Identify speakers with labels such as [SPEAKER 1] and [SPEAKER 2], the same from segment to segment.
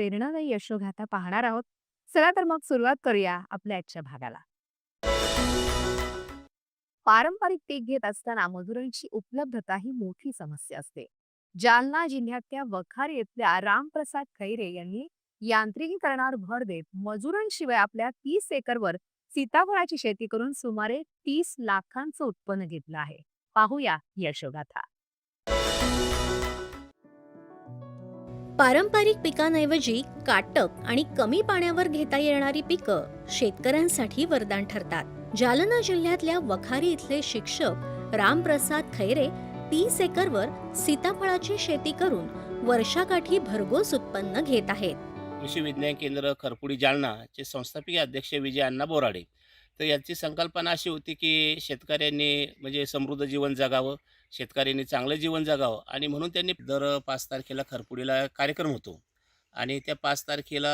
[SPEAKER 1] प्रेरणादायी यशोगाथा पाहणार आहोत. चला तर मग सुरुवात करूया आपल्या आजच्या भागाला. पारंपरिक पीक घेत असताना मजुरांची उपलब्धता ही मोठी समस्या असते. जालना जिल्ह्यातल्या वखार येथल्या रामप्रसाद खैरे यांनी यांत्रिकीकरणावर भर देत मजुरांशिवाय आपल्या तीस एकरवर सीताफळाची शेती करून सुमारे तीस लाखांचं उत्पन्न घेतलं आहे. पाहूया यशोगाथा.
[SPEAKER 2] पारंपरिक पिकांऐवजी काटक आणि कमी पाण्यावर घेता येणारी पिकं शेतकऱ्यांसाठी वरदान ठरतात. जालना जिल्ह्यातल्या वखारी इथले शिक्षक रामप्रसाद खैरे तीस एकरवर सीताफळाची शेती करून वर्षाकाठी भरघोस उत्पन्न घेत आहेत.
[SPEAKER 3] कृषी विज्ञान केंद्र खरपुडी जालनाचे संस्थापकीय अध्यक्ष विजय अण्णा बोराडे. तर याची संकल्पना अशी होती की शेतकऱ्यांनी म्हणजे समृद्ध जीवन जगावं. शेतकऱ्यांनी चांगलं जीवन जगावं. आणि म्हणून त्यांनी दर पाच तारखेला खरपुडीला कार्यक्रम होतो. आणि त्या पाच तारखेला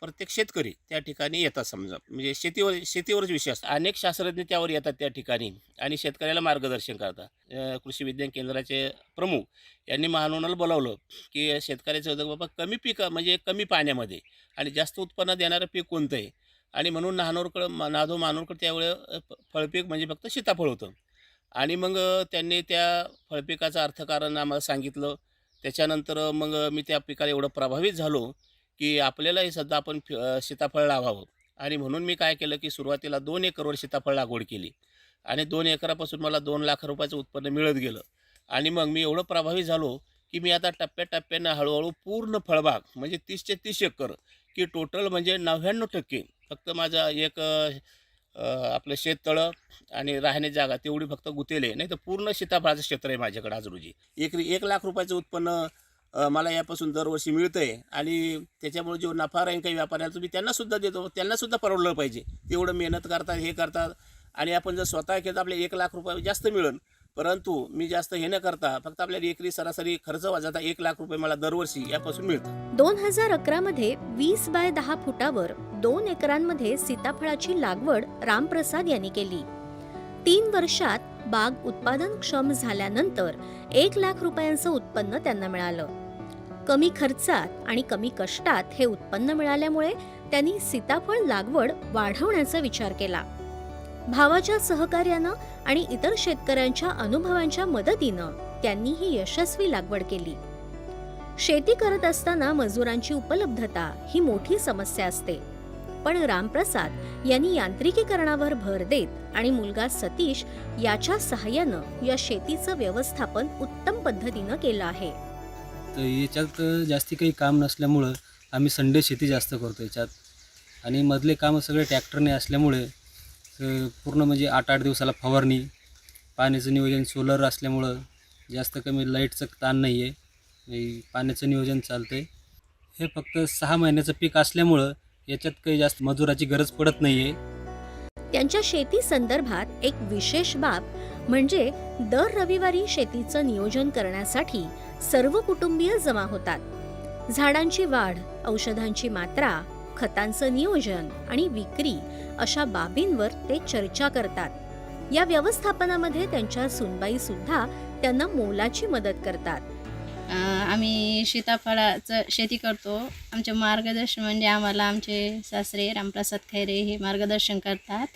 [SPEAKER 3] प्रत्येक शेतकरी त्या ठिकाणी येतात समजा. म्हणजे शेतीवर शेतीवरच विषय असतो. अनेक शास्त्रज्ञ त्यावर येतात त्या ठिकाणी. आणि शेतकऱ्याला मार्गदर्शन करतात. कृषी विज्ञान केंद्राचे प्रमुख यांनी महानुनाला बोलावलं की शेतकऱ्याचं होतं बाबा कमी पिकं म्हणजे कमी पाण्यामध्ये आणि जास्त उत्पन्न देणारं पीक कोणतं आहे? आणि म्हणून नाहनोरकडं नाधो मानोरकडं त्यावेळेस फळपीक म्हणजे फक्त सीताफळ होतं. आणि मग त्यांनी त्या फळपिकाचं अर्थकारण आम्हाला सांगितलं. त्याच्यानंतर मग मी त्या पिकाला एवढं प्रभावित झालो की आपल्यालाही सध्या आपण फि- सीताफळ लावावं. आणि म्हणून मी काय केलं की सुरुवातीला दोन एकरवर सीताफळ लागवड केली. आणि दोन एकरापासून मला दोन लाख रुपयाचं उत्पन्न मिळत गेलं. आणि मग मी एवढं प्रभावित झालो की मी आता टप्प्याटप्प्यानं हळूहळू पूर्ण फळबाग म्हणजे तीसचे तीस एकर की टोटल म्हणजे नव्याण्णव टक्के. फक्त माझा एक आपलं शेततळं आणि राहण्याची जागा तेवढी फक्त गुतेले. नाही तर पूर्ण सीताफळाचं क्षेत्र आहे माझ्याकडे आज रोजी एक एक लाख रुपयाचं उत्पन्न मला यापासून दरवर्षी मिळतं आहे आणि त्याच्यामुळे जो नफा राहील काही व्यापाऱ्याला तुम्ही त्यांनासुद्धा देतो. त्यांनासुद्धा परवडलं पाहिजे. तेवढं मेहनत करतात हे करतात आणि आपण जर स्वतः केलं तर आपले एक लाख रुपये जास्त मिळेल. परंतु मी जास्त हे न करता फक्त आपल्याला एकरी सरासरी खर्च वाजता एक लाख रुपये मला दरवर्षी यापासून मिळतात
[SPEAKER 2] दोन हजार अकरा मध्ये वीस बाय दहा फुटावर दोन एकरांमध्ये सीताफळाची लागवड रामप्रसाद यांनी केली. तीन वर्षात बाग उत्पादनक्षम झाल्यानंतर एक लाख रुपयांचं उत्पन्न त्यांना मिळालं. कमी खर्चात आणि कमी कष्टात हे उत्पन्न मिळाल्यामुळे त्यांनी सीताफळ लागवड वाढवण्याचा विचार केला. भावाच्या सहकार्यानं आणि इतर शेतकऱ्यांच्या अनुभवांच्या मदतीनं त्यांनी ही यशस्वी लागवड केली. शेती करत असताना मजुरांची उपलब्धता ही मोठी समस्या असते. पण रामप्रसाद यांनी यांत्रिकीकरणावर भर देत आणि मुलगा सतीश याच्या सहाय्यानं या शेतीचं व्यवस्थापन उत्तम पद्धतीनं केलं आहे.
[SPEAKER 4] तर याच्यात जास्ती काही काम नसल्यामुळं आम्ही संडे शेती जास्त करतो याच्यात. आणि मधले कामं सगळे ट्रॅक्टरने असल्यामुळे तर पूर्ण म्हणजे आठ आठ दिवसाला फवारणी पाण्याचं नियोजन सोलर असल्यामुळं जास्त कमी लाईटचं ताण नाही आहे पाण्याचं नियोजन चालतं आहे हे फक्त सहा महिन्याचं पीक असल्यामुळं याच्यात काही जास्त मजुराची गरज पडत नाही आहे
[SPEAKER 2] त्यांच्या शेती संदर्भात एक विशेष बाब म्हणजे दर रविवारी शेतीचं नियोजन करण्यासाठी सर्व कुटुंबीय जमा होतात. झाडांची वाढ औषधांची मात्रा खतांचं नियोजन आणि विक्री अशा बाबींवर ते चर्चा करतात. या व्यवस्थापनामध्ये त्यांच्या सुनबाई सुद्धा त्यांना मोलाची मदत करतात.
[SPEAKER 5] आम्ही सीताफळाचं शेती करतो. आमचे मार्गदर्शन म्हणजे आम्हाला आमचे सासरे रामप्रसाद खैरे हे मार्गदर्शन करतात.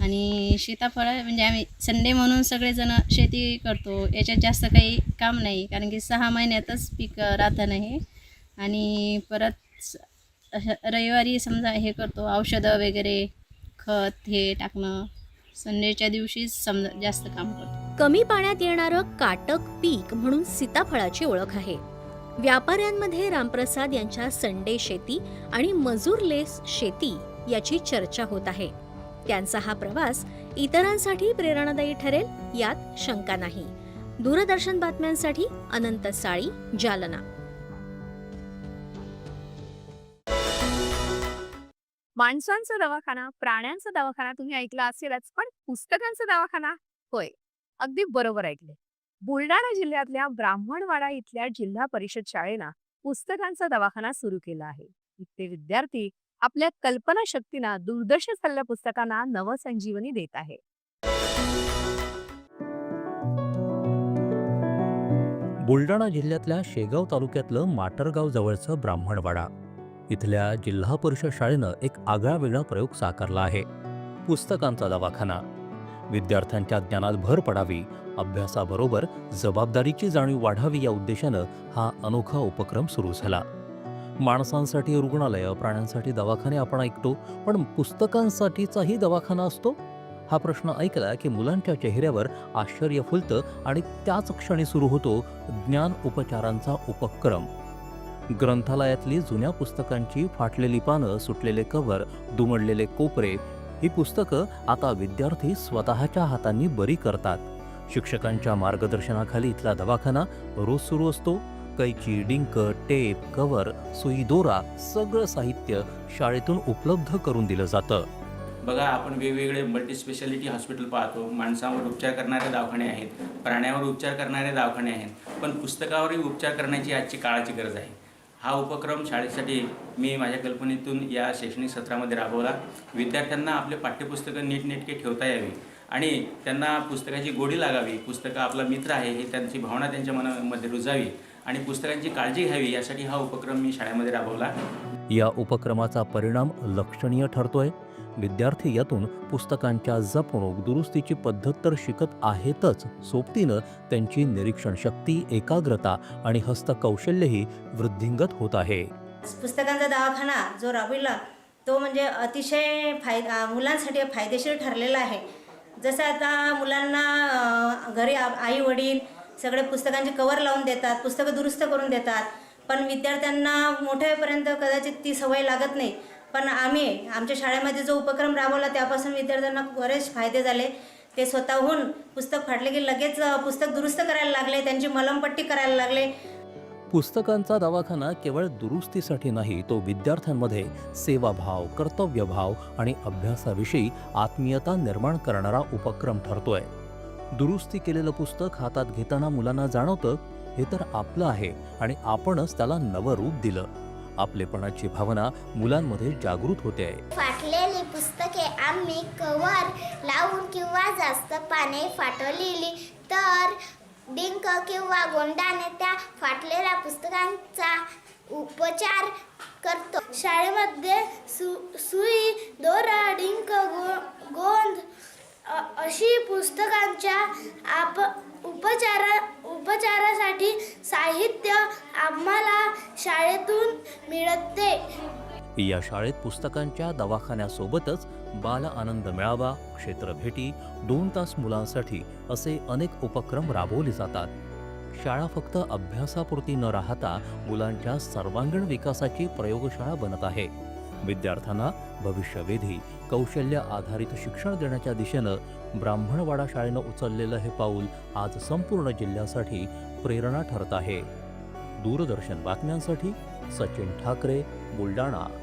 [SPEAKER 5] आणि सीताफळ म्हणजे आम्ही संडे म्हणून सगळेजण शेती करतो. याच्यात जास्त काही काम नाही कारण की सहा महिन्यातच पीक राहतं नाही आणि परत रविवारी समजा हे करतो औषधं वगैरे खत हे टाकणं संडेच्या दिवशीच समजा जास्त काम करतो.
[SPEAKER 2] कमी पाण्यात येणारं काटक पीक म्हणून सीताफळाची ओळख आहे. व्यापाऱ्यांमध्ये रामप्रसाद यांच्या संडे शेती आणि मजूरलेस शेती याची चर्चा होत आहे. त्यांचा हा प्रवास इतरांसाठी प्रेरणादायी ठरेल यात शंका नाही. दूरदर्शन बातम्यांसाठी अनंत साळी जालना.
[SPEAKER 1] माणसांचा दवाखाना प्राण्यांचा दवाखाना तुम्ही ऐकला असेलच पण पुस्तकांचा दवाखाना? होय. अगदी बरोबर ऐकले बुलढाणा जिल्ह्यातल्या ब्राह्मणवाडा इथल्या जिल्हा परिषद शाळेनं पुस्तकांचा दवाखाना सुरू केला आहे. इथले विद्यार्थी आपल्या कल्पना शक्तीना दुर्दर्श झालेल्या पुस्तकांना नवसंजीवनी देत आहे.
[SPEAKER 6] बुलढाणा जिल्ह्यातल्या शेगाव तालुक्यातलं माटरगाव जवळचं ब्राह्मणवाडा. इथल्या जिल्हा परिषद शाळेनं एक आगळा वेगळा प्रयोग साकारला आहे. पुस्तकांचा दवाखाना. विद्यार्थ्यांच्या ज्ञानात भर पडावी अभ्यासाबरोबर जबाबदारीची जाणीव वाढावी या उद्देशानं हा अनोखा उपक्रम सुरू झाला. माणसांसाठी रुग्णालय प्राण्यांसाठी दवाखाने आपण ऐकतो पण पुस्तकांसाठीचाही दवाखाना असतो? हा प्रश्न ऐकला की मुलांच्या चेहऱ्यावर आश्चर्य फुलतं आणि त्याच क्षणी सुरू होतो ज्ञान उपचारांचा उपक्रम. ग्रंथालयातली जुन्या पुस्तकांची फाटलेली पानं सुटलेले कव्हर दुमडलेले कोपरे ही पुस्तकं आता विद्यार्थी स्वतःच्या हातांनी बरी करतात. शिक्षकांच्या मार्गदर्शनाखाली इथला दवाखाना रोज सुरू असतो. कैची डिंक टेप कव्हर सुई दोरा सगळं साहित्य शाळेतून उपलब्ध करून दिलं जातं.
[SPEAKER 7] बघा आपण वेगवेगळे मल्टी स्पेशालिटी हॉस्पिटल पाहतो. माणसांवर उपचार करणारे दवाखाने आहेत. प्राण्यावर उपचार करणारे दवाखाने आहेत. पण पुस्तकावरही उपचार करण्याची आजची काळाची गरज आहे. हा उपक्रम शाळेसाठी मी माझ्या कल्पनेतून या शैक्षणिक सत्रामध्ये राबवला. विद्यार्थ्यांना आपले पाठ्यपुस्तकं नीटनेटके ठेवता यावी आणि त्यांना पुस्तकाची गोडी लागावी. पुस्तकं आपला मित्र आहे हे त्यांची भावना त्यांच्या मनामध्ये रुजावी आणि पुस्तकांची काळजी घ्यावी यासाठी हा उपक्रम मी शाळेमध्ये राबवला.
[SPEAKER 6] या उपक्रमाचा परिणाम लक्षणीय ठरतोय. विद्यार्थी यातून पुस्तकांच्या जपणूक दुरुस्तीची पद्धत तर शिकत आहेतच. सोबतीनं त्यांची निरीक्षण शक्ती एकाग्रता आणि हस्तकौशल्यही वृद्धिंगत होत आहे.
[SPEAKER 8] पुस्तकांचा दवाखाना जो राबविला तो म्हणजे अतिशय फाय मुलांसाठी फायदेशीर ठरलेला आहे. जसं आता मुलांना घरी आई वडील सगळे पुस्तकांचे कवर लावून देतात पुस्तकं दुरुस्त करून देतात पण विद्यार्थ्यांना मोठ्यापर्यंत कदाचित ती सवय लागत नाही. पण आम्ही आमच्या शाळेमध्ये जो उपक्रम राबवला त्यापासून विद्यार्थ्यांना बरेच फायदे झाले. ते स्वतःहून पुस्तक फाटले की लगेच पुस्तक दुरुस्त करायला लागले त्यांची मलमपट्टी करायला लागले.
[SPEAKER 6] पुस्तकांचा दवाखाना केवळ दुरुस्तीसाठी नाही तो विद्यार्थ्यांमध्ये सेवाभाव कर्तव्यभाव आणि अभ्यासाविषयी आत्मीयता निर्माण करणारा उपक्रम ठरतोय. दुरुस्ती केलेलं पुस्तक हातात घेताना मुलांना जाणवतं हे तर आपलं आहे आणि आपणच त्याला नवं रूप दिलं. आपलेपणाची भावना मुलांमध्ये जागृत होते.
[SPEAKER 9] फाटलेली पुस्तके आम्ही कव्हर लावून किंवा जास्त पाने फाटलेली तर डिंक किंवा गोंडाने त्या फाटलेल्या पुस्तकांचा उपचार करतो. शाळेमध्ये सु सुई दोरा डिंक गो गोंद अशी पुस्तकांच्या आप उपचारा उपचारासाठी साहित्य आम्हाला शाळेतून मिळते.
[SPEAKER 6] या शाळेत पुस्तकांच्या दवाखान्यासोबतच बाल आनंद मेळावा क्षेत्रभेटी दोन तास मुलांसाठी असे अनेक उपक्रम राबवले जातात. शाळा फक्त अभ्यासापुरती न राहता मुलांच्या सर्वांगीण विकासाची प्रयोगशाळा बनत आहे. विद्यार्थ्यांना भविष्यवेधी कौशल्य आधारित शिक्षण देण्याच्या दिशेनं ब्राह्मणवाडा शाळेनं उचललेलं हे पाऊल आज संपूर्ण जिल्ह्यासाठी प्रेरणा ठरत आहे. दूरदर्शन बातम्यांसाठी सचिन ठाकरे बुलढाणा.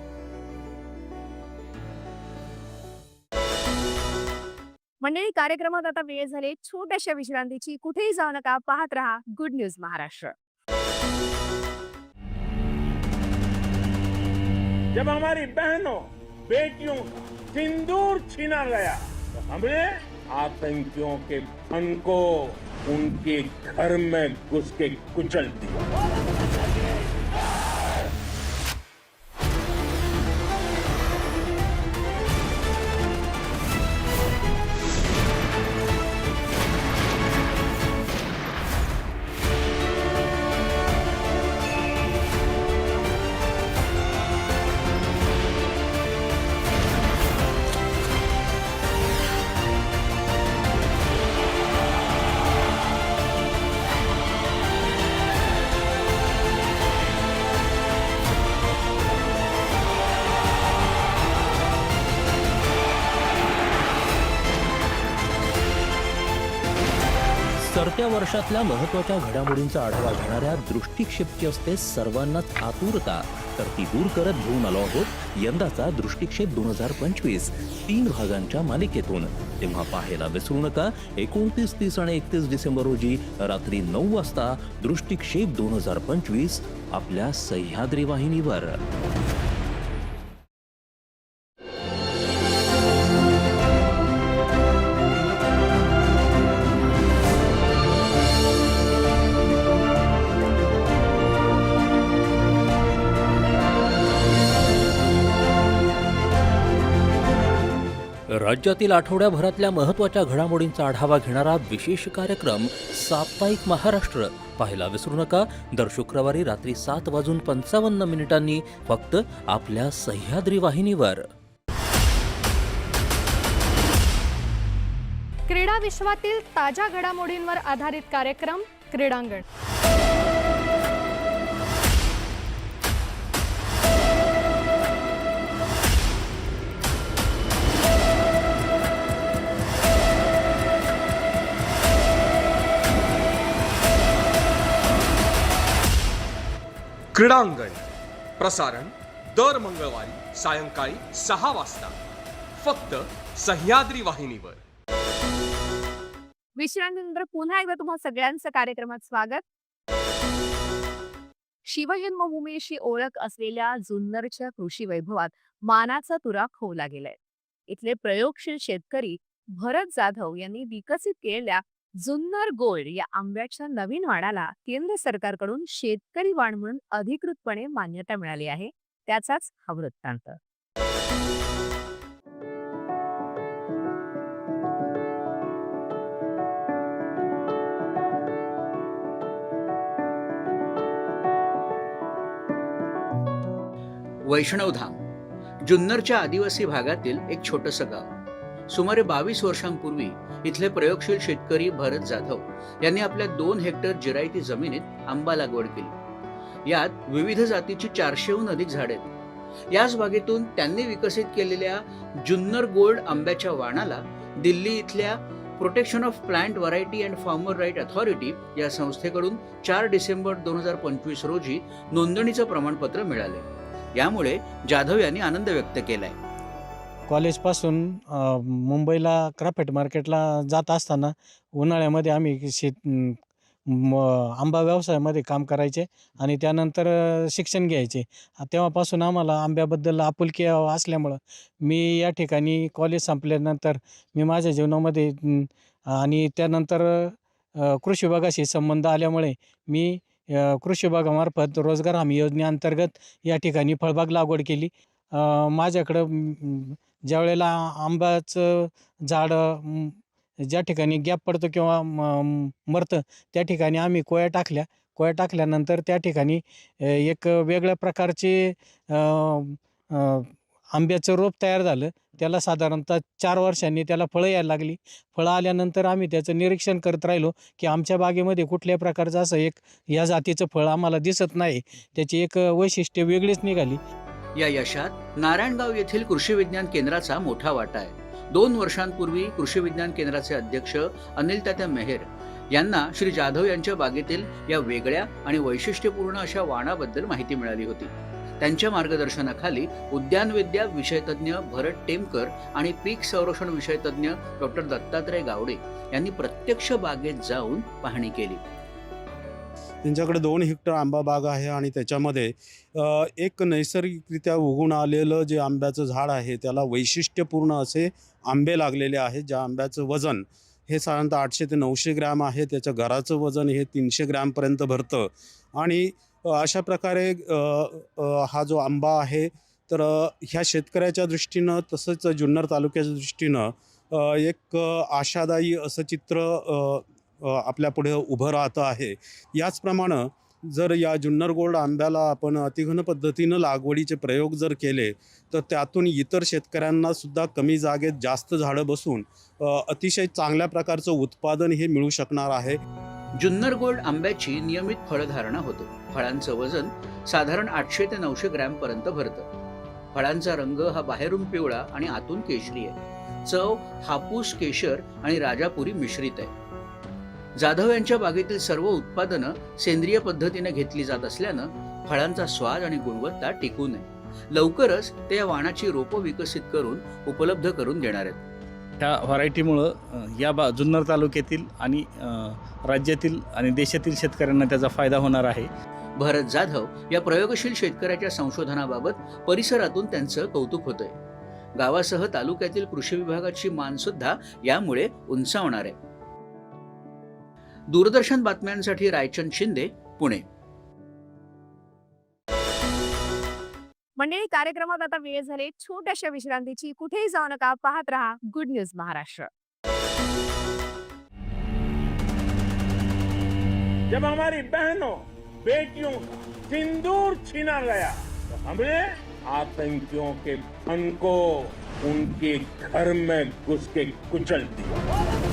[SPEAKER 1] मंडळी कार्यक्रमात आता वेळ झाली. छोट्याशा विश्रांतीची. कुठेही जाऊ नका. पाहत रहा गुड न्यूज महाराष्ट्र.
[SPEAKER 10] जब हमारी बहनों, बेटियों सिंदूर छीना गया तो हमने आतंकियों के फन को उनके घर में घुस के कुचल दिया।
[SPEAKER 6] येत्या वर्षातल्या महत्त्वाच्या घडामोडींचा आढावा घेणाऱ्या दृष्टिक्षेपची असते सर्वांनाच आतुरता. तर ती दूर करत घेऊन आलो आहोत यंदाचा दृष्टिक्षेप दोन हजार पंचवीस तीन भागांच्या मालिकेतून. तेव्हा पाहायला विसरू नका एकोणतीस तीस आणि एकतीस डिसेंबर रोजी रात्री नऊ वाजता दृष्टिक्षेप दोन हजार पंचवीस आपल्या सह्याद्री वाहिनीवर. राज्यातील आठवड्याभरातल्या महत्त्वाच्या घडामोडींचा आढावा घेणारा विशेष कार्यक्रम साप्ताहिक महाराष्ट्र. पाहायला विसरू नका. दर शुक्रवारी रात्री सात वाजून पंचावन्न मिनिटांनी फक्त आपल्या सह्याद्री वाहिनीवर.
[SPEAKER 11] क्रीडा विश्वातील ताज्या घडामोडींवर आधारित कार्यक्रम क्रीडांगण.
[SPEAKER 12] क्रीडांगण प्रसारण दर मंगळवारी सायंकाळी सहा वाजता फक्त सह्याद्री वाहिनीवर.
[SPEAKER 1] विश्रांतीनंतर पुन्हा एकदा तुम्हा सगळ्यांचं कार्यक्रमात स्वागत. शिवजन्मभूमीशी ओळख असलेल्या जुन्नरच्या कृषी वैभवात मानाचा तुरा खोवला गेलाय. इथले प्रयोगशील शेतकरी भरत जाधव यांनी विकसित केलेल्या जुन्नर गोल्ड या आंब्याच्या नवीन वाणाला केंद्र सरकारकडून शेतकरी वाण म्हणून अधिकृतपणे मान्यता मिळाली आहे. त्याचाच हा वृत्तांत.
[SPEAKER 13] वैष्णवधाम जुन्नरच्या आदिवासी भागातील एक छोटंसं गाव. सुमारे बावीस वर्षांपूर्वी इथले प्रयोगशील शेतकरी भरत जाधव यांनी आपल्या दोन हेक्टर जिरायती जमिनीत आंबा लागवड केली. यात विविध जातीची चारशेहून अधिक झाडे आहेत. याच बागेतून त्यांनी विकसित केलेल्या जुन्नर गोल्ड आंब्याच्या वाणाला दिल्ली इथल्या protection of plant variety and farmer right authority या संस्थेकडून चार डिसेंबर दोन हजार पंचवीस रोजी नोंदणीचं प्रमाणपत्र मिळाले. यामुळे जाधव यांनी आनंद व्यक्त केलाय.
[SPEAKER 14] कॉलेजपासून मुंबईला क्राफेट मार्केटला जात असताना उन्हाळ्यामध्ये आम्ही शेत म, आंबा व्यवसायामध्ये काम करायचे आणि त्यानंतर शिक्षण घ्यायचे. तेव्हापासून आम्हाला आंब्याबद्दल आपुलकी असल्यामुळं मी या ठिकाणी कॉलेज संपल्यानंतर मी माझ्या जीवनामध्ये आणि त्यानंतर कृषी विभागाशी संबंध आल्यामुळे मी कृषी विभागामार्फत रोजगार हमी योजनेअंतर्गत या ठिकाणी फळबाग लागवड केली. माझ्याकडं ज्यावेळेला आंब्याचं झाड ज्या ठिकाणी गॅप पडतो किंवा म- मरतं त्या ठिकाणी आम्ही कोया टाकल्या. कोया टाकल्यानंतर त्या ठिकाणी एक वेगळ्या प्रकारचे आंब्याचं रोप तयार झालं. त्याला साधारणतः चार वर्षांनी त्याला फळं यायला लागली. फळं आल्यानंतर आम्ही त्याचं निरीक्षण करत राहिलो की आमच्या बागेमध्ये कुठल्याही प्रकारचं असं एक या जातीचं फळ आम्हाला दिसत नाही. त्याची एक वैशिष्ट्य वेगळीच निघाली.
[SPEAKER 13] या यशात नारायणगाव येथील कृषी विज्ञान केंद्राचा मोठा वाटा आहे. दोन वर्षांपूर्वी कृषी विज्ञान केंद्राचे अध्यक्ष अनिल तात्या मेहेर यांना श्री जाधव यांच्या बागेतील या वेगळ्या आणि वैशिष्ट्यपूर्ण अशा वाणाबद्दल माहिती मिळाली होती. त्यांच्या मार्गदर्शनाखाली उद्यानविद्या विषयतज्ञ भरत टेमकर आणि पीक संरक्षण विषयतज्ञ डॉक्टर दत्तात्रय गावडे यांनी प्रत्यक्ष बागेत जाऊन पाहणी केली.
[SPEAKER 15] त्यांच्याकडे दोन हेक्टर आंबा बाग आहे आणि त्याच्यामध्ये एक नैसर्गिकरित्या उगून आलेलं जे आंब्याचं झाड आहे त्याला वैशिष्ट्यपूर्ण असे आंबे लागलेले आहेत ज्या आंब्याचं वजन हे साधारणतः आठशे ते नऊशे ग्रॅम आहे त्याच्या घराचं वजन हे तीनशे ग्रॅमपर्यंत भरतं. आणि अशा प्रकारे हा जो आंबा आहे तर ह्या शेतकऱ्याच्या दृष्टीनं तसंच जुन्नर तालुक्याच्या दृष्टीनं एक आशादायी असं चित्र आपल्यापुढे उभं राहतं आहे. याचप्रमाणे जर या जुन्नर गोल्ड आंब्याला आपण अतिघन पद्धतीनं लागवडीचे प्रयोग जर केले तर त्यातून इतर शेतकऱ्यांना सुद्धा कमी जागेत जास्त झाडं बसून अतिशय चांगल्या प्रकारचं उत्पादन हे मिळू शकणार आहे.
[SPEAKER 13] जुन्नर गोल्ड आंब्याची नियमित फळधारणा होते. फळांचं वजन साधारण आठशे ते नऊशे ग्रॅम पर्यंत भरतं. फळांचा रंग हा बाहेरून पिवळा आणि आतून केशरी आहे. चव हापूस केशर आणि राजापुरी मिश्रित आहे. जाधव यांच्या बागेतील सर्व उत्पादनं सेंद्रिय पद्धतीने घेतली जात असल्यानं फळांचा स्वाद आणि गुणवत्ता टिकून आहे लवकरच ते या वाणाची रोपं विकसित करून उपलब्ध करून देणार आहेत.
[SPEAKER 16] ह्या व्हरायटीमुळं या बा जुन्नर तालुक्यातील आणि राज्यातील आणि देशातील शेतकऱ्यांना त्याचा फायदा होणार आहे.
[SPEAKER 13] भरत जाधव या प्रयोगशील शेतकऱ्याच्या संशोधनाबाबत परिसरातून त्यांचं कौतुक होतंय. गावासह तालुक्यातील कृषी विभागाची मान सुद्धा यामुळे उंचावणार आहे. दूरदर्शन बातम्यांसाठी रायचंद शिंदे पुणे.
[SPEAKER 1] मंडळी कार्यक्रमात आता वेळ झाली. छोट्याशा विश्रांतीची. कुठेही जाऊ नका. पाहत रहा गुड न्यूज महाराष्ट्र.
[SPEAKER 10] जब हमारी बहनों बेटियों का सिंदूर छीना गया तो हमने आतंकियों के फन को उनके घर में घुस के कुचल दिया।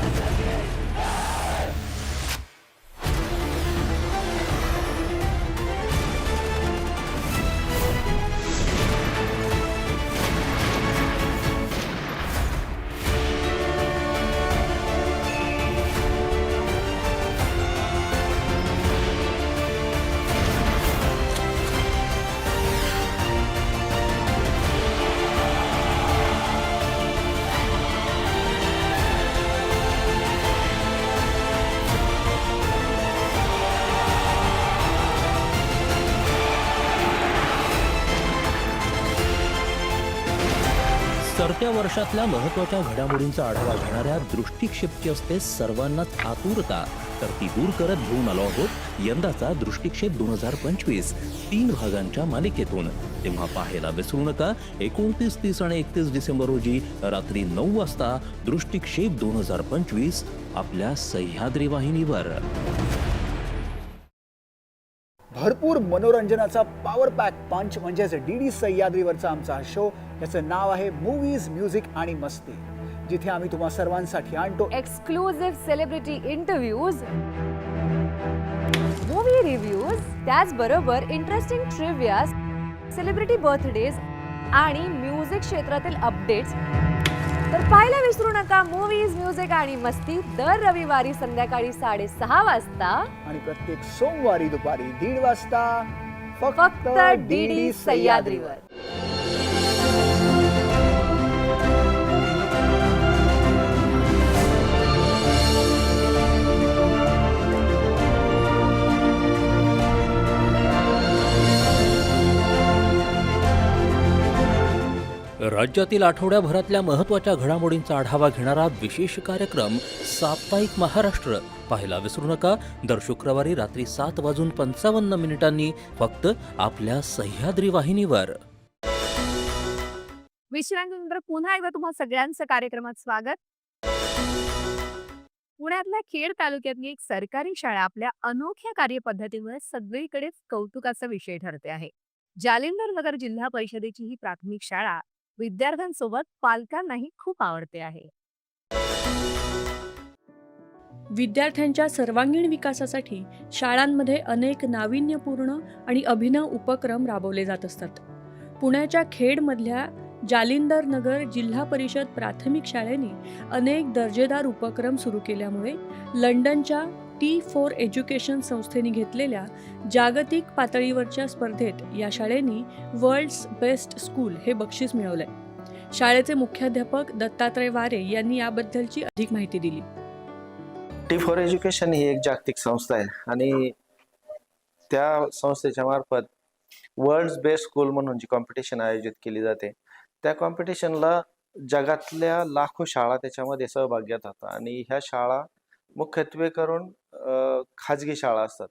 [SPEAKER 6] सरत्या वर्षातल्या महत्त्वाच्या घडामोडींचा आढावा घेणाऱ्या दृष्टिक्षेपची असते सर्वांनाच आतुरता तर ती दूर करत घेऊन आलो आहोत यंदाचा दृष्टिक्षेप दोन हजार पंचवीस. तीन भागांच्या मालिकेतून. तेव्हा पाहायला विसरू नका एकोणतीस तीस आणि एकतीस डिसेंबर रोजी रात्री नऊ वाजता दृष्टिक्षेप दोन हजार पंचवीस आपल्या सह्याद्री वाहिनीवर.
[SPEAKER 17] भरपूर मनोरंजनाचा पॉवर पॅक पंच म्हणजेच डी डी सह्याद्रीवरचा आमचा हा शो याचं नाव आहे मूवीज म्युझिक आणि मस्ती जिथे आम्ही तुम्हा सर्वांसाठी आणतो.
[SPEAKER 11] Exclusive celebrity interviews movie reviews त्याचबरोबर इंटरेस्टिंग ट्रिव्हियाज सेलिब्रिटी बर्थडेज आणि म्युझिक क्षेत्रातील अपडेट्स तर पाहायला विसरू नका मूवीज म्युझिक आणि मस्ती दर रविवारी संध्याकाळी साडेसहा वाजता.
[SPEAKER 17] आणि प्रत्येक सोमवारी दुपारी दीड वाजता
[SPEAKER 11] फक्त डी डी सह्याद्रीवर.
[SPEAKER 6] राज्यातील आठवड्याभरातल्या महत्त्वाच्या घडामोडींचा आढावा घेणारा विशेष कार्यक्रम साप्ताहिक महाराष्ट्र. पाहायला विसरू नका. दर शुक्रवारी रात्री सात वाजून पंचावन्न मिनिटांनी फक्त आपल्या सह्याद्री वाहिनीवर.
[SPEAKER 1] विश्रांतीनंतर पुन्हा एकदा तुम्हा सगळ्यांचं कार्यक्रमात स्वागत. पुण्यातल्या खेड तालुक्यातली एक सरकारी शाळा आपल्या अनोख्या कार्यपद्धतीमुळे सगळीकडेच कौतुकाचा विषय ठरते आहे. जालिंदर नगर जिल्हा परिषदेची ही प्राथमिक शाळा विद्यार्थ्यांसोबत पालकांनाही खूप आवडते आहे.
[SPEAKER 18] विद्यार्थ्यांच्या सर्वांगीण विकासासाठी शाळांमध्ये अनेक नाविन्यपूर्ण आणि अभिनव उपक्रम राबवले जात असतात. पुण्याच्या खेडमधल्या जालिंदर नगर जिल्हा परिषद प्राथमिक शाळेने अनेक दर्जेदार उपक्रम सुरू केल्यामुळे लंडनच्या टी फोर एज्युकेशन संस्थेने घेतलेल्या जागतिक पातळीवरच्या स्पर्धेत या शाळेने वर्ल्ड्स बेस्ट स्कूल हे बक्षीस मिळवलंय. शाळेचे मुख्याध्यापक दत्तात्रय वारे यांनी याबद्दलची अधिक माहिती दिली.
[SPEAKER 19] टी फॉर एज्युकेशन ही एक जागतिक संस्था आहे आणि त्या संस्थेच्या मार्फत वर्ल्ड बेस्ट स्कूल म्हणून जी कॉम्पिटिशन आयोजित केली जाते त्या कॉम्पिटिशनला जगातल्या लाखो शाळा त्याच्यामध्ये सहभाग घेतात आणि ह्या शाळा मुख्यत्वे करून खाजगी शाळा असतात.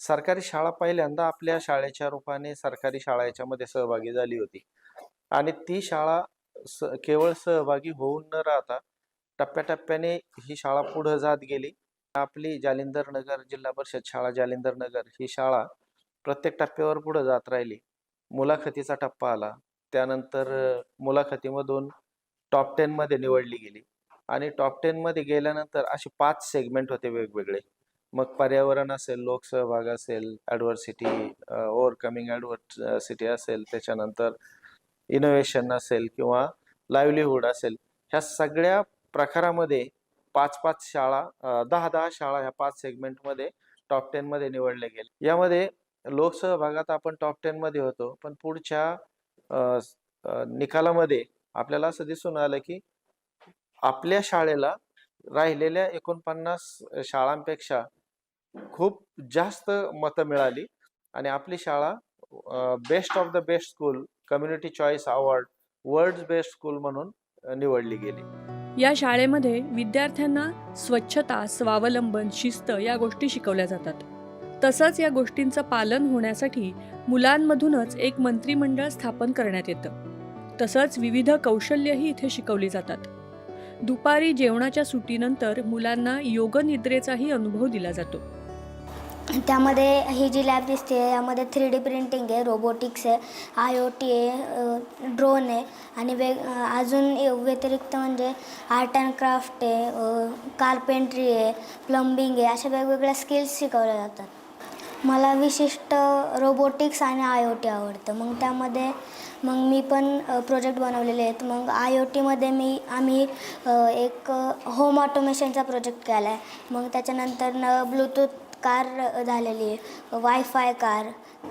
[SPEAKER 19] सरकारी शाळा पहिल्यांदा आपल्या शाळेच्या रूपाने सरकारी शाळा याच्यामध्ये सहभागी झाली होती. आणि ती शाळा स केवळ सहभागी होऊन न राहता टप्प्याटप्प्याने ही शाळा पुढं जात गेली. आपली जालिंदर नगर जिल्हा परिषद शाळा जालिंदर नगर ही शाळा प्रत्येक टप्प्यावर पुढं जात राहिली. मुलाखतीचा टप्पा आला. त्यानंतर मुलाखतीमधून टॉप टेनमध्ये निवडली गेली. आणि टॉप टेनमध्ये गेल्यानंतर असे पाच सेगमेंट होते वेगवेगळे. मग पर्यावरण असेल लोकसहभाग असेल ॲडव्हर्सिटी ओव्हरकमिंग ॲडव्हर्सिटी असेल त्याच्यानंतर इनोव्हेशन असेल किंवा लाईव्हलीहूड असेल ह्या सगळ्या प्रकारामध्ये पाच पाच शाळा दहा दहा शाळा ह्या पाच सेगमेंटमध्ये टॉप टेनमध्ये निवडले गेले. यामध्ये लोकसहभागात आपण टॉप टेनमध्ये होतो पण पुढच्या निकालामध्ये आपल्याला असं दिसून आलं की आपल्या शाळेला राहिलेल्या एकोणपन्नास शाळांपेक्षा खूप जास्त मतं मिळाली. आणि आपली शाळा best of the best school community choice award world best school म्हणून निवडली गेली.
[SPEAKER 18] या शाळेमध्ये विद्यार्थ्यांना स्वच्छता स्वावलंबन शिस्त या गोष्टी शिकवल्या जातात. तसंच या गोष्टींचं पालन होण्यासाठी मुलांमधूनच एक मंत्रिमंडळ स्थापन करण्यात येतं. तसंच विविध कौशल्यही इथे शिकवली जातात. दुपारी जेवणाच्या सुटीनंतर मुलांना योगनिद्रेचाही अनुभव दिला जातो.
[SPEAKER 9] त्यामध्ये ही जी लॅब दिसते यामध्ये थ्री डी प्रिंटिंग आहे रोबोटिक्स आहे आय ओ टी आहे ड्रोन आहे आणि वेग अजून व्यतिरिक्त म्हणजे आर्ट अँड क्राफ्ट आहे कार्पेंट्री आहे प्लंबिंग आहे अशा वेगवेगळ्या स्किल्स शिकवल्या जातात. मला विशिष्ट रोबोटिक्स आणि आय ओ टी आवडतं. मग त्यामध्ये मग मी पण प्रोजेक्ट बनवलेले आहेत. मग आय ओ टीमध्ये मी आम्ही एक होम ऑटोमेशनचा प्रोजेक्ट केला आहे मग त्याच्यानंतर न ब्लूटूथ कार झालेली आहे. Wifi car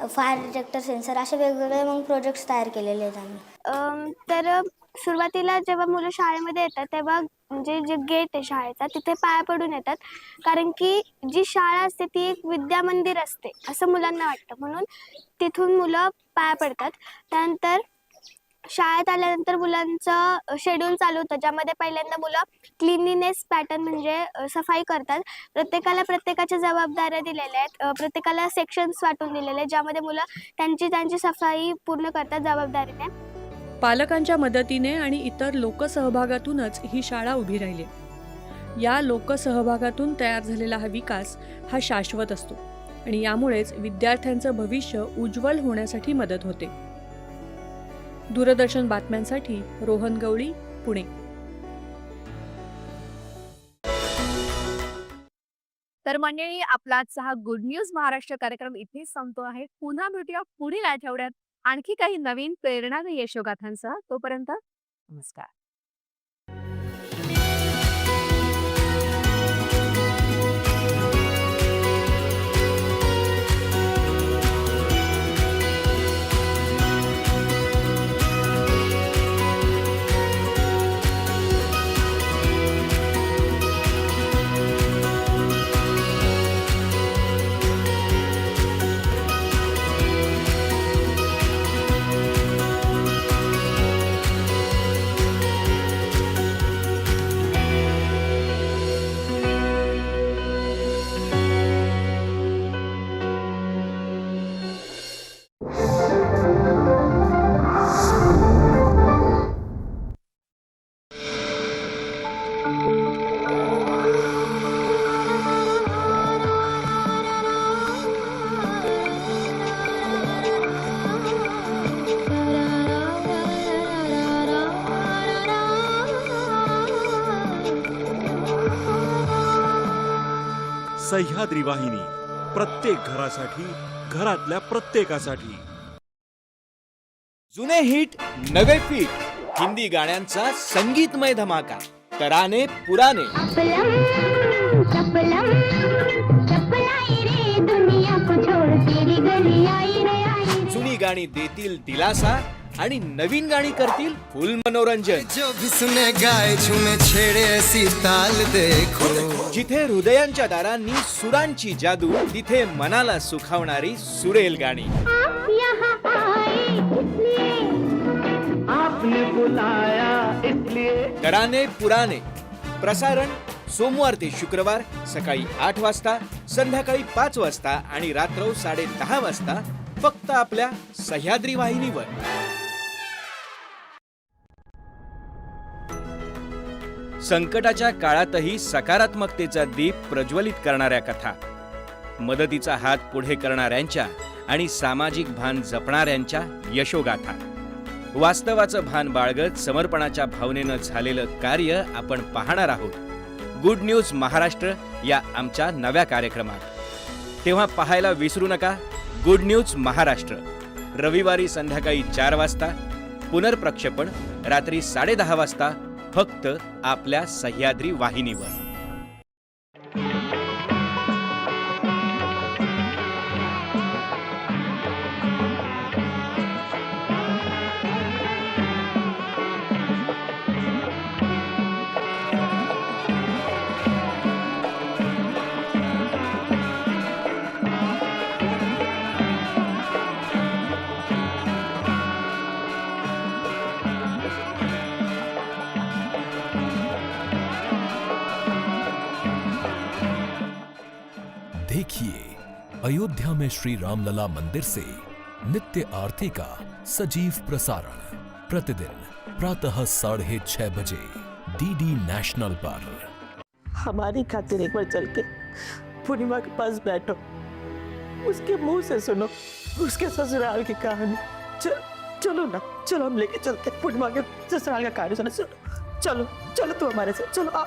[SPEAKER 9] fire detector sensor असे वेगवेगळे मग प्रोजेक्ट्स तयार केलेले आहेत आम्ही.
[SPEAKER 20] तर सुरुवातीला जेव्हा मुलं शाळेमध्ये येतात तेव्हा म्हणजे जे गेट आहे शाळेचा तिथे पाया पडून येतात. कारण की जी शाळा असते ती एक विद्यामंदिर असते असं मुलांना वाटतं. म्हणून तिथून मुलं पाया पडतात. त्यानंतर शाळेत आल्यानंतर मुलांचं शेड्यूल चालू होतं ज्यामध्ये पहिल्यांदा मुलं क्लिनिनेस पॅटर्न म्हणजे सफाई करतात. प्रत्येकाला प्रत्येकाच्या जबाबदाऱ्या दिलेल्या आहेत. प्रत्येकाला सेक्शन्स वाटून दिलेले आहेत ज्यामध्ये मुलं त्यांची त्यांची सफाई पूर्ण करतात जबाबदारीने.
[SPEAKER 18] पालकांच्या मदतीने आणि इतर लोकसहभागातूनच ही शाळा उभी राहिली. या लोकसहभागातून तयार झालेला हा विकास हा शाश्वत असतो आणि यामुळेच विद्यार्थ्यांचं भविष्य उज्ज्वल होण्यासाठी मदत होते. दूरदर्शन बातम्यांसाठी रोहन गवळी पुणे.
[SPEAKER 1] तर मंडळी आपलाच हा गुड न्यूज महाराष्ट्र कार्यक्रम इथेच संपतो आहे. पुन्हा भेटूया पुढील आठवड्यात. आणखी काही नवीन प्रेरणादायी यशोगाथांसह तोपर्यंत? नमस्कार.
[SPEAKER 21] सह्याद्री वाहिनी प्रत्येक घरासाठी घरातल्या प्रत्येकासाठी.
[SPEAKER 22] जुने हिट नवे फिट हिंदी गाण्यांचा संगीतमय धमाका तराने पुराने. जुनी गाणी देतील दिलासा आणि नवीन गाणी करतील फुल मनोरंजन.
[SPEAKER 23] जो भी सुने गाए झूमे छेड़े ऐसी ताल देखो.
[SPEAKER 22] जिथे हृदयांच्या दारांनी सुरांची जादू तिथे मनाला सुखावणारी सुरेल गाणी.
[SPEAKER 23] आपने बुलाया इसलिए।
[SPEAKER 22] तराने पुराणे प्रसारण सोमवार ते शुक्रवार सकाळी आठ वाजता संध्याकाळी पाच वाजता आणि रात्र साडे दहा वाजता फक्त आपल्या सह्याद्री वाहिनीवर. संकटाच्या काळातही सकारात्मकतेचा दीप प्रज्वलित करणाऱ्या कथा. मदतीचा हात पुढे करणाऱ्यांच्या आणि सामाजिक भान जपणाऱ्यांच्या यशोगाथा. वास्तवाचं भान बाळगत समर्पणाच्या भावनेनं झालेलं कार्य आपण पाहणार आहोत. गुड न्यूज महाराष्ट्र या आमच्या नव्या कार्यक्रमात. तेव्हा पाहायला विसरू नका गुड न्यूज महाराष्ट्र. रविवारी संध्याकाळी चार वाजता पुनर्प्रक्षेपण रात्री साडेदहा वाजता फक्त आपल्या सह्याद्री वाहिनीवर.
[SPEAKER 24] में श्री रामलला मंदिर से नित्य आरती का सजीव प्रसारण प्रतिदिन प्रातः साढ़े छह बजे डीडी नेशनल पर
[SPEAKER 25] हमारी खातिर एक बार चल के पूर्णिमा के पास बैठो। उसके मुँह से सुनो, उसके ससुराल की कहानी। चल चलो ना, चलो हम लेके चलते पूर्णिमा के ससुराल का कहानी सुनो। चलो चलो तू हमारे साथ, चलो आ।